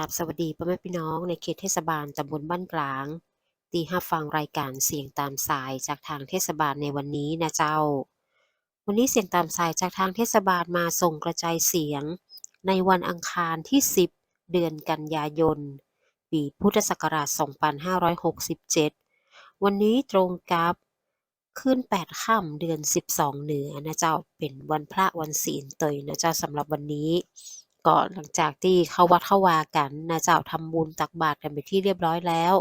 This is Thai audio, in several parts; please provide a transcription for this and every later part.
รับสวัสดีพ่อแม่พี่น้องในเขตเทศบาลตำบลบ้านกลางที่รับฟังรายการเสียงตามสายจากทางเทศบาลในวันนี้นะเจ้า วันนี้เสียงตามสายจากทางเทศบาลมาส่งกระจายเสียง ในวันอังคารที่ 10 เดือนกันยายน ปีพุทธศักราช 2567 วันนี้ตรงกับขึ้น 8 ค่ำเดือน 12 เหนือนะเจ้าเป็นวันพระวันศีลเตยนะเจ้าสำหรับวันนี้ ก็หลังจากที่เข้าวัดเข้าวากันนะเจ้าทำบุญตักบาตรกันไปที่เรียบร้อยแล้ว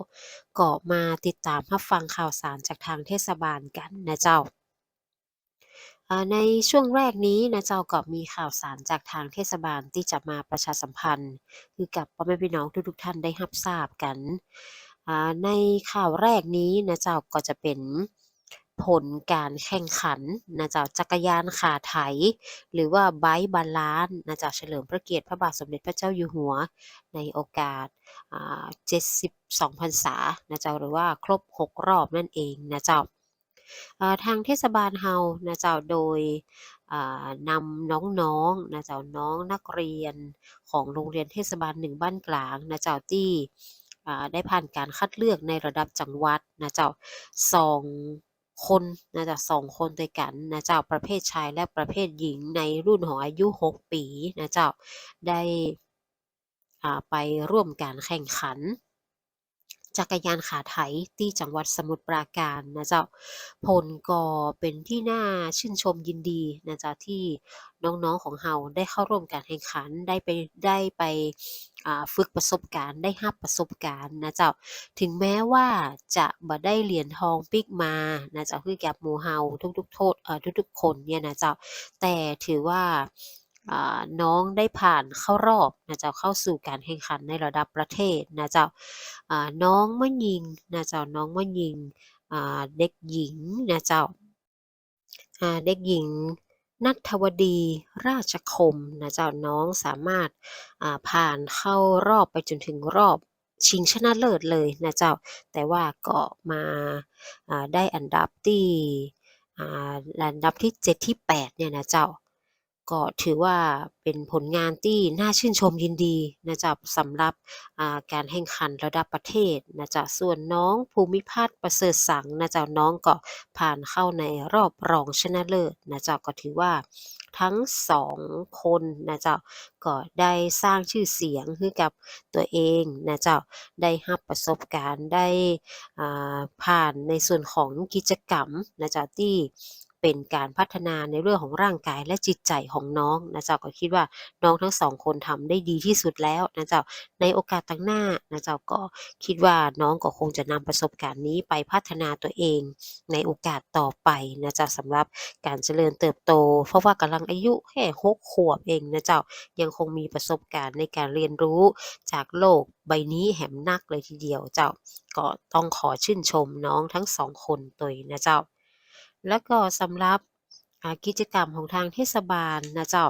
ก็มาติดตามรับฟังข่าวสารจากทางเทศบาลกันนะเจ้าในช่วงแรกนี้นะเจ้าก็มีข่าวสารจากทางเทศบาลที่จะมาประชาสัมพันธ์ คือกับพ่อแม่พี่น้องทุกๆท่านได้รับทราบกัน ในข่าวแรกนี้นะเจ้าก็จะเป็น ผลการแข่งขันนะจ้าจักรยานขาไถ หรือว่าไบค์บาลานซ์นะจ้าเฉลิมพระเกียรติพระบาทสมเด็จพระเจ้าอยู่หัว ในโอกาส 72พรรษานะจ้าหรือว่าครบ 6 รอบนั่นเองนะจ้าอ่าทางเทศบาลเฮานะเจ้าโดยนำน้องๆนะเจ้าน้องนักเรียนของโรงเรียนเทศบาลหนึ่งบ้านกลางนะเจ้าที่ได้ผ่านการคัดเลือกในระดับจังหวัดนะเจ้าสอง คนนะจ๊ะสองคนด้วยกันนะเจ้าประเภทชายและประเภทหญิงในรุ่นของอายุ 6 ปีนะเจ้าได้ไปร่วมการแข่งขัน จักรยานขาไถที่จังหวัดสมุทรปราการนะเจ้าผลก็เป็นที่น่าชื่นชมยินดีนะเจ้าที่น้องๆของเราได้เข้าร่วมการแข่งขันได้ไปได้ไปฝึกประสบการณ์ได้รับประสบการณ์นะเจ้าถึงแม้ว่าจะบ่ได้เหรียญทองปิกมานะเจ้าคือกับหมูเฮาทุกๆโทษทุกๆคนเนี่ยนะเจ้าแต่ถือว่า น้องได้ผ่านเข้ารอบนะเจ้าเข้าสู่การแข่งขันในระดับประเทศนะเจ้าน้องมะยิงนะเจ้าน้องมะยิงเด็กหญิงนะเจ้าเด็กหญิงนัทวดีราชคมนะเจ้าน้องสามารถผ่านเข้ารอบไปจนถึงรอบชิงชนะเลิศเลยนะเจ้า แต่ว่าก็มาได้อันดับที่อันดับที่ 7 ที่ 8 เนี่ยนะเจ้า ก็ถือว่าเป็นผลงานที่น่าชื่นชมยินดีนะจ้าสำหรับการแข่งขันระดับประเทศนะจ้าส่วนน้องภูมิพัฒน์ประเสริฐสังนะจ้าน้องก็ผ่านเข้าในรอบรองชนะเลิศนะจ้าก็ถือว่าทั้งสองคนนะเจ้าก็ได้สร้างชื่อเสียงให้กับตัวเองนะเจ้าได้รับประสบการณ์ได้ผ่านในส่วนของกิจกรรมนะเจ้าที่ เป็นการพัฒนาในเรื่องของร่างกายและจิตใจของน้องนะเจ้าก็คิดว่าน้องทั้งสองคนทำได้ดีที่สุดแล้วนะเจ้าในโอกาสต่างหน้านะเจ้าก็คิดว่าน้องก็คงจะนำประสบการณ์นี้ไปพัฒนาตัวเอง ในโอกาสต่อไปนะเจ้าสำหรับการเจริญเติบโต เพราะว่ากำลังอายุแค่หกขวบเองนะเจ้ายังคงมีประสบการณ์ในการเรียนรู้จากโลกใบนี้แหมนักเลยทีเดียวเจ้าก็ต้องขอชื่นชมน้องทั้งสองคนตัวยนะเจ้า แล้วก็สำหรับกิจกรรมของทางเทศบาลนะเจ้า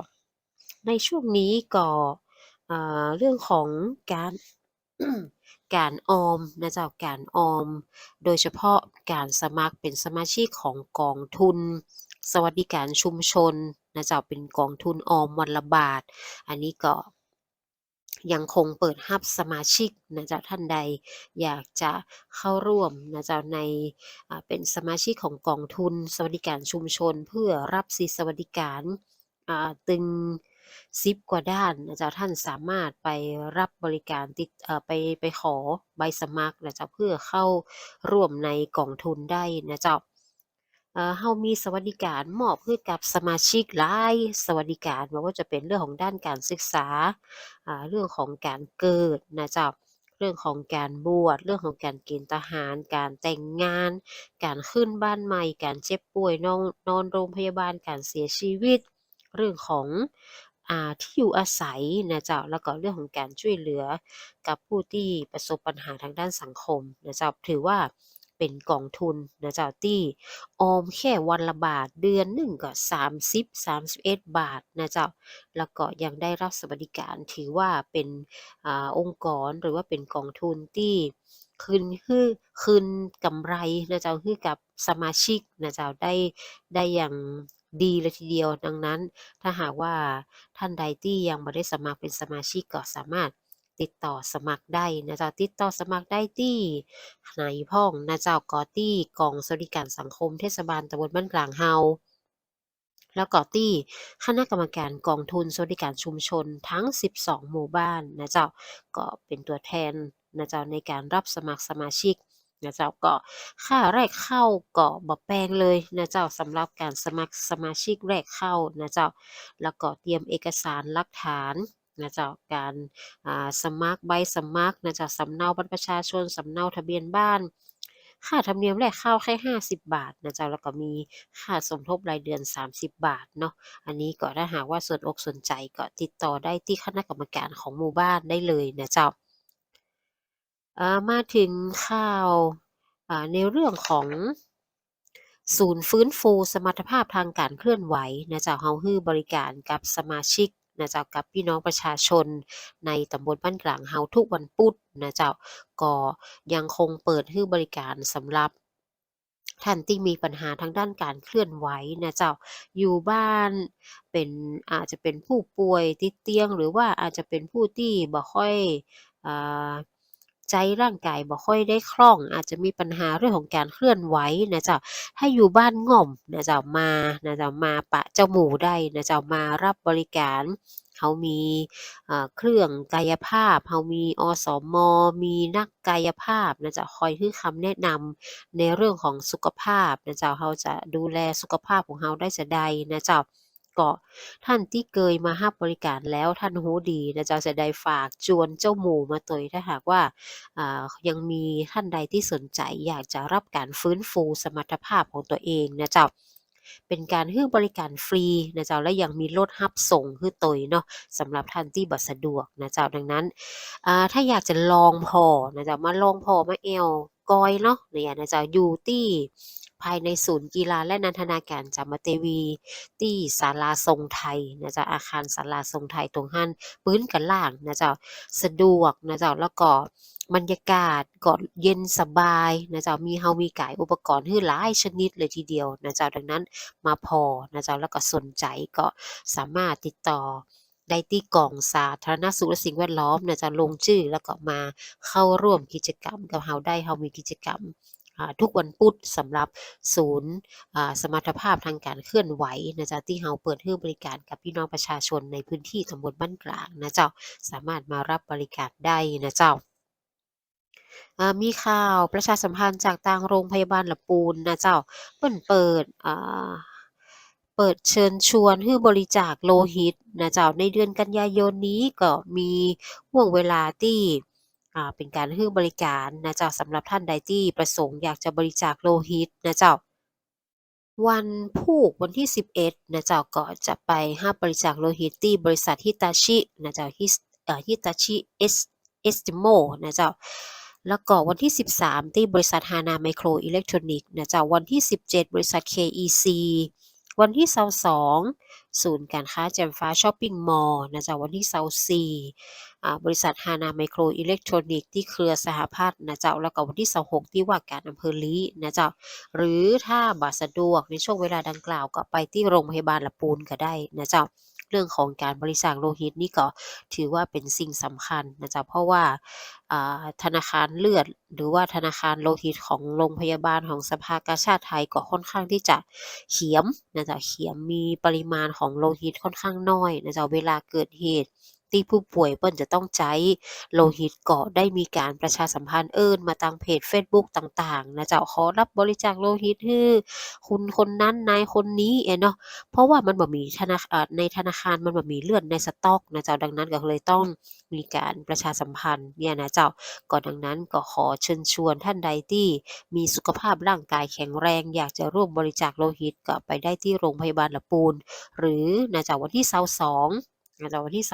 ในช่วงนี้ก็เรื่องของการการออมนะเจ้าการออม โดยเฉพาะการสมัครเป็นสมาชิกของกองทุน สวัสดิการชุมชนนะเจ้าเป็นกองทุนออมวันละบาท อันนี้ก็ ยังคงเปิดรับสมาชิกนะเจ้าท่านใด อยากจะเข้าร่วมนะเจ้าในเป็นสมาชิกของกองทุน สวัสดิการชุมชน เพื่อรับสิทธิสวัสดิการตึง10กว่าด้านนะเจ้าท่านสามารถไปรับบริการติดไปไปขอใบสมัครนะเจ้าเพื่อเข้าร่วมในกองทุนได้นะเจ้า เอ่อเรามีสวัสดิการมอบให้กับสมาชิกหลายสวัสดิการบ่ว่าจะเป็นเรื่องของด้านการศึกษาเรื่องของการเกิดนะเจ้าเรื่องของการบวช เรื่องของการเกณฑ์ทหาร การแต่งงาน การขึ้นบ้านใหม่ การเจ็บป่วยนอนนอนโรงพยาบาล การเสียชีวิต เรื่องของอที่อยู่อาศัยนะเจ้า แล้วก็เรื่องของการช่วยเหลือกับผู้ที่ประสบปัญหาทางด้านสังคมนะเจ้า ถือว่า เป็นกองทุนนะเจ้าที่ออมแค่วันละบาทเดือนหนึ่งก็30-31 บาทนะเจ้าแล้วก็ยังได้รับสวัสดิการถือว่าเป็นอองค์กรหรือว่าเป็นกองทุนที่คืนฮื้อคืนกำไรนะเจ้าให้กับสมาชิกนะเจ้าได้ได้อย่างดีเลยทีเดียวดังนั้น ถ้าหากว่าท่านใดที่ยังบ่ได้สมัครเป็นสมาชิกก็สามารถ ติดต่อสมัครได้นะเจ้าติดต่อสมัครได้ที่ไหนพ้องนะเจ้าก็ที่กองสวัสดิการสังคมเทศบาลตำบลบ้านกลางเฮาแล้วก็ที่คณะกรรมการกองทุนสวัสดิการชุมชนทั้ง 12 หมู่บ้านนะเจ้าก็เป็นตัวแทนนะเจ้าในการรับสมัครสมาชิกนะเจ้าก็ค่าแรกเข้าก็บ่แพงเลยนะเจ้าสำหรับการสมัครสมาชิกแรกเข้านะเจ้าแล้วก็เตรียมเอกสารหลักฐาน นะเจ้าการสมัครใบสมัครนะเจ้าสำเนาบัตรประชาชนสำเนาทะเบียนบ้าน ค่าธรรมเนียมแรกเข้าแค่ 50 บาทนะเจ้าแล้วก็มีค่าสมทบรายเดือน 30 บาทเนาะอันนี้ก็ถ้าหากว่าสนอกสนใจก็ติดต่อได้ที่คณะกรรมการของหมู่บ้านได้เลยนะเจ้ามาถึงข่าวในเรื่องของศูนย์ฟื้นฟูสมรรถภาพทางการเคลื่อนไหวนะเจ้าเฮาฮื้อบริการกับสมาชิก นะเจ้ากับพี่น้องประชาชน ในตำบลบ้านกลางเฮาทุกวันพุธนะเจ้าก็ยังคงเปิดให้บริการสำหรับท่านที่มีปัญหาทางด้านการเคลื่อนไหวนะเจ้า อยู่บ้านเป็นอาจจะเป็นผู้ป่วยติดเตียง หรือว่าอาจจะเป็นผู้ที่บ่ค่อยอ่า ใจร่างกายบ่ค่อยได้คล่อง อาจจะมีปัญหาเรื่องของการเคลื่อนไหวนะเจ้าถ้าอยู่บ้านง่อมนะเจ้ามานะเจ้ามาปะเจ้าหมูได้นะเจ้ามารับบริการเขามีเครื่องกายภาพเรามีอสม.มีนักกายภาพนะจ้าคอยให้คำแนะนำในเรื่องของสุขภาพนะจ้าเราจะดูแลสุขภาพของเราได้จะใดนะจ้า ก็ท่านที่เคยมารับบริการแล้วท่านรู้ดีนะเจ้าจะได้ฝากจวนเจ้าหมู่มาตัวยถ้าหากว่าายังมีท่านใดที่สนใจอยากจะรับการฟื้นฟูสมรรถภาพของตัวเองนะเจ้าเป็นการให้บริการฟรีนะเจ้าและยังมีรถรับส่งให้ตัวยเนาะสำหรับท่านที่บ่สะดวกนะเจ้าดังนั้นถ้าอยากจะลองพอนะเจ้ามาลองพอมาแอวกอยเนาะเนี่ยนะเจ้าอยู่ที่ ภายในศูนย์กีฬาและนันทนาการจามเทวี ที่ศาลาทรงไทยนะจ้าอาคารศาลาทรงไทยตรงหั้นพื้นกันล่างนะจ้าสะดวกนะจ้าแล้วก็บรรยากาศก็เย็นสบายนะจ้ามีเฮามีขายอุปกรณ์ให้หลายชนิดเลยทีเดียวนะจ้าดังนั้นมาพอนะจ้าแล้วก็สนใจก็สามารถติดต่อได้ที่กองสาธารณสุขและสิ่งแวดล้อมนะจ้าลงชื่อแล้วก็มาเข้าร่วมกิจกรรมกับเฮาได้เฮามีกิจกรรม ทุกวันพุธสำหรับศูนย์สมรรถภาพทางการเคลื่อนไหวนะจ้าที่เฮาเปิดให้บริการกับพี่น้องประชาชนในพื้นที่ตำบลบ้านกลางนะเจ้าสามารถมารับบริการได้นะเจ้ามีข่าวประชาสัมพันธ์จากทางโรงพยาบาลละปูนนะเจ้าเพิ่นเปิดเปิดเชิญชวนให้บริจาคโลหิตนะเจ้าในเดือนกันยายนนี้ก็มีห่วงเวลาที่ เป็นการให้บริการนะเจ้าสำหรับท่านใดที่ประสงค์อยากจะบริจาคโลหิตนะเจ้า วันพุธวันที่ 11นะเจ้าก็จะไปรับบริจาคโลหิตที่บริษัท Hitachi นะเจ้า His เอ่อ Hitachi Es Estimo นะเจ้าแล้วก็วันที่ 13 ที่บริษัท Hana Micro Electronics นะเจ้าวันที่ 17 บริษัท KEC วันที่22ศูนย์การค้าแจ่มฟ้าช้อปปิ้งมอลล์นะจ๊ะวันที่24อ่าบริษัทฮานาไมโครอิเล็กทรอนิกส์ที่เครือสหพัฒน์นะเจ้าแล้วก็วันที่ 26 ที่ว่าการอำเภอลีนะเจ้าหรือถ้าบาสะดวกในช่วงเวลาดังกล่าวก็ไปที่โรงพยาบาลละปูนก็ได้นะเจ้า เรื่องของการบริจาคโลหิตนี่ก็ถือว่าเป็นสิ่งสำคัญนะจ๊ะเพราะว่าธนาคารเลือด หรือว่าธนาคารโลหิตของโรงพยาบาลของสภากาชาติไทยก็ค่อนข้างที่จะเขียมนะจ๊ะเขียมมีปริมาณของโลหิตค่อนข้างน้อยนะจ๊ะเวลาเกิดเหตุ ที่ผู้ป่วยเปิ้นจะต้องใช้โลหิตก็ได้มีการประชาสัมพันธ์เอิ้นมาทางเพจเฟซบุ๊กต่างๆนะเจ้าขอรับบริจาคโลหิตให้คุณคนนั้นนายคนนี้เอะเนาะเพราะว่ามันบ่มีธนาอ่าในธนาคารมันบ่มีเลือดในสต๊อกนะเจ้าดังนั้นก็เลยต้องมีการประชาสัมพันธ์เนี่ยนะเจ้าก็ดังนั้นก็ขอเชิญชวนท่านใดที่มีสุขภาพร่างกายแข็งแรง อยากจะร่วมบริจาคโลหิตก็ไปได้ที่โรงพยาบาลละปูน หรือนะเจ้าวันที่22นะ เจ้าวันที่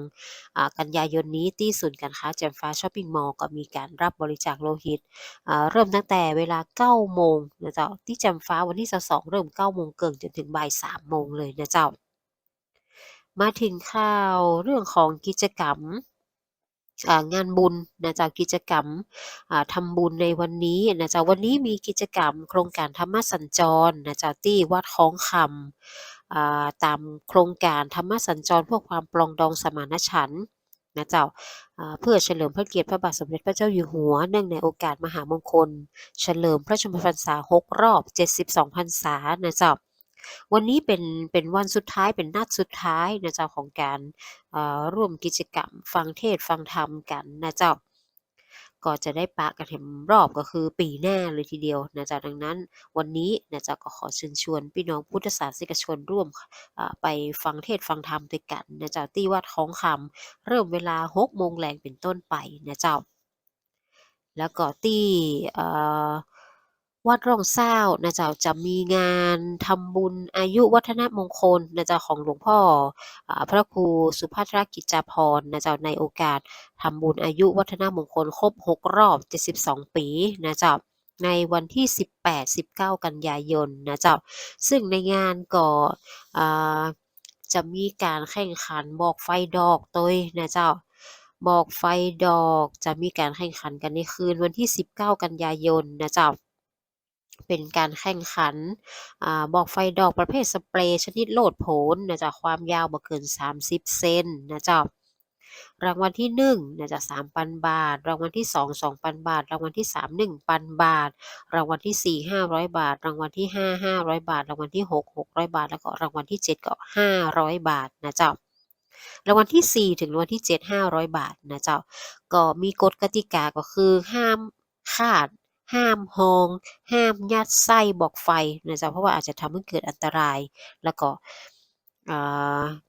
22อ่ากันยายนนี้ที่ศูนย์การค้าแจ่มฟ้าช็อปปิ้งมอลล์ก็มีการรับบริจาคโลหิต เริ่มตั้งแต่เวลา 9 โมงนะเจ้าที่แจ่มฟ้าวันที่22เริ่ม 9 โมงเกิงจนถึงบ่าย 3 โมงเลยนะเจ้า มาถึงข่าวเรื่องของกิจกรรมงานบุญนะจ้ากิจกรรมอ่าทำบุญในวันนี้นะจ้าวันนี้มีกิจกรรมโครงการธรรมสัญจรนะจ้าที่วัดคลองคำอ่า ตามโครงการธรรมสัญจรเพื่อความปรองดองสมานฉันท์นะเจ้าเพื่อเฉลิมพระเกียรติพระบาทสมเด็จพระเจ้าอยู่หัว เนื่องในโอกาสมหามงคล เฉลิมพระชนมพรรษา 6 รอบ 72 พรรษานะเจ้าวันนี้เป็นเป็นวันสุดท้ายเป็นนัดสุดท้ายนะเจ้าของการร่วมกิจกรรมฟังเทศฟังธรรมกันนะเจ้า ก็จะได้ปะกันเห็นรอบก็คือปีหน้าเลยทีเดียวนะจ๊ะดังนั้น วันนี้นะจ๊ะก็ขอเชิญชวนพี่น้องพุทธศาสนิกชนร่วมไปฟังเทศฟังธรรมด้วยกันนะจ๊ะที่วัดของคำเริ่มเวลาหกโมงแรงเป็นต้นไปนะเจ้าแล้วก็ที่อ่อ วัดร่องเศร้านะเจ้าจะมีงานทำบุญอายุวัฒนมงคลนะเจ้าของหลวงพ่ออพระครูสุภัทรกิจจาภรนะเจ้าในโอกาสทำบุญอายุวัฒนมงคลครบ 6 รอบ 72 ปีนะเจ้าในวันที่ 18-19 กันยายนนะเจ้าซึ่งในงานก็อ่าจะมีการแข่งขันบอกไฟดอกโดยนะเจ้าบอกไฟดอกจะมีการแข่งขันกันในคืนวันที่ 19 กันยายนนะเจ้า เป็นการแข่งขันอ่าบอกไฟดอกประเภทสเปรย์ชนิดโลดโผนนะจ้าความยาวบ่เกิน 30 เซนนะจ้ารางวัลที่1นะจ้า3,000 บาท รางวัลที่ 2 2,000 บาท รางวัลที่ 3 1,000 บาท รางวัลที่ 4 500 บาท รางวัลที่ 5 500 บาท รางวัลที่ 6 600 บาท แล้วก็รางวัลที่ 7 ก็ 500 บาทนะจ้ารางวัลที่ 4 ถึงรางวัลที่ 7 500 บาทนะเจ้า ก็มีกฎกติกาก็คือห้ามคาด ห้ามหอง ห้ามยัดไส้บอกไฟนะจ้าเพราะว่าอาจจะทำให้เกิดอันตราย แล้วก็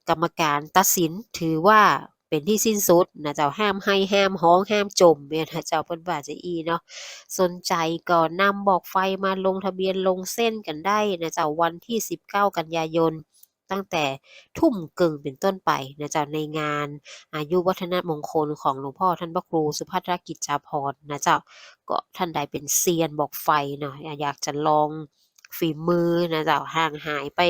กรรมการตัดสินถือว่าเป็นที่สิ้นสุดนะเจ้าห้ามให้ห้ามฮ้องห้ามจมแม่นนะเจ้าเพิ่นว่าจั่งอี้เนาะสนใจก็นำบอกไฟมาลงทะเบียนลงเส้นกันได้นะเจ้าวันที่ 19 กันยายน ตั้งแต่ทุ่มกึ่งเป็นต้นไปนะจ้าในงานอายุวัฒนมงคลของหลวงพ่อท่านพระครูสุภัทรกิจจาภรนะจ้าก็ท่านใดเป็นเซียนบอกไฟเนาะอยากจะลองฝีมือนะจ้าห่างหายไป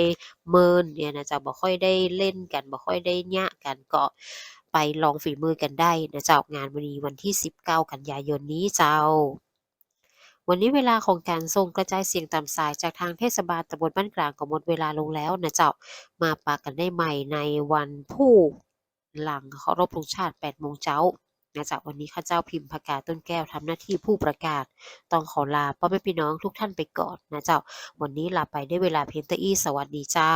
เมินเนี่ยนะจ้าบ่ค่อยได้เล่นกันบ่ค่อยได้ยะกันก็ไปลองฝีมือกันได้นะเจ้างานวันนี้วันที่ 19 กันยายนนี้เจ้า วันนี้เวลาของการส่งกระจายเสียงตามสายจากทางเทศบาลตำบลบ้านกลางก็หมดเวลาลงแล้วนะเจ้า มาปะกันได้ใหม่ในวันพุธหลังเคารพธงชาติ8โมงเจ้านะจ้าวันนี้ข้าเจ้าพิมพ์พกาต้นแก้วทำหน้าที่ผู้ประกาศ ต้องขอลาพ่อแม่พี่น้องทุกท่านไปก่อนนะเจ้า วันนี้ลาไปด้วยเวลาเพียงแต่อี้สวัสดีเจ้า